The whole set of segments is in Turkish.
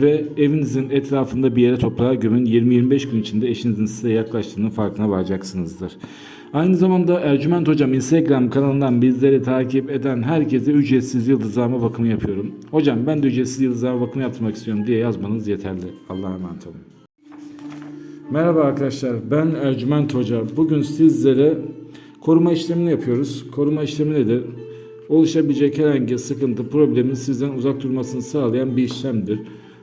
ve evinizin etrafında bir yere toprağa gömün. 20-25 gün içinde eşinizin size yaklaştığının farkına varacaksınızdır. Aynı zamanda Ercüment Hocam Instagram kanalından bizleri takip eden herkese ücretsiz yıldızlama bakımı yapıyorum. Hocam ben de ücretsiz yıldızlama bakımı yaptırmak istiyorum diye yazmanız yeterli. Allah'a emanet olun. Merhaba arkadaşlar ben Ercüment Hoca. Bugün sizlere koruma işlemini yapıyoruz. Koruma işlemi nedir? Oluşabilecek herhangi sıkıntı, problemin sizden uzak durmasını sağlayan bir işlemdir.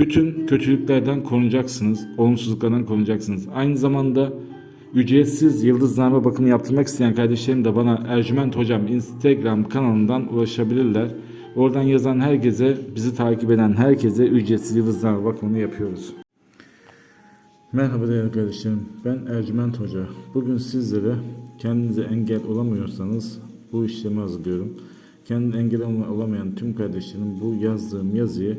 Bütün kötülüklerden korunacaksınız, olumsuzluklardan korunacaksınız. Aynı zamanda ücretsiz yıldızname bakımı yaptırmak isteyen kardeşlerim de bana Ercüment Hocam Instagram kanalından ulaşabilirler. Oradan yazan herkese, bizi takip eden herkese ücretsiz yıldızname bakımını yapıyoruz. Merhaba değerli kardeşlerim. Ben Ercüment Hoca. Bugün sizlere kendinize engel olamıyorsanız bu işlemi hazırlıyorum. Kendine engel olamayan tüm kardeşlerim bu yazdığım yazıyı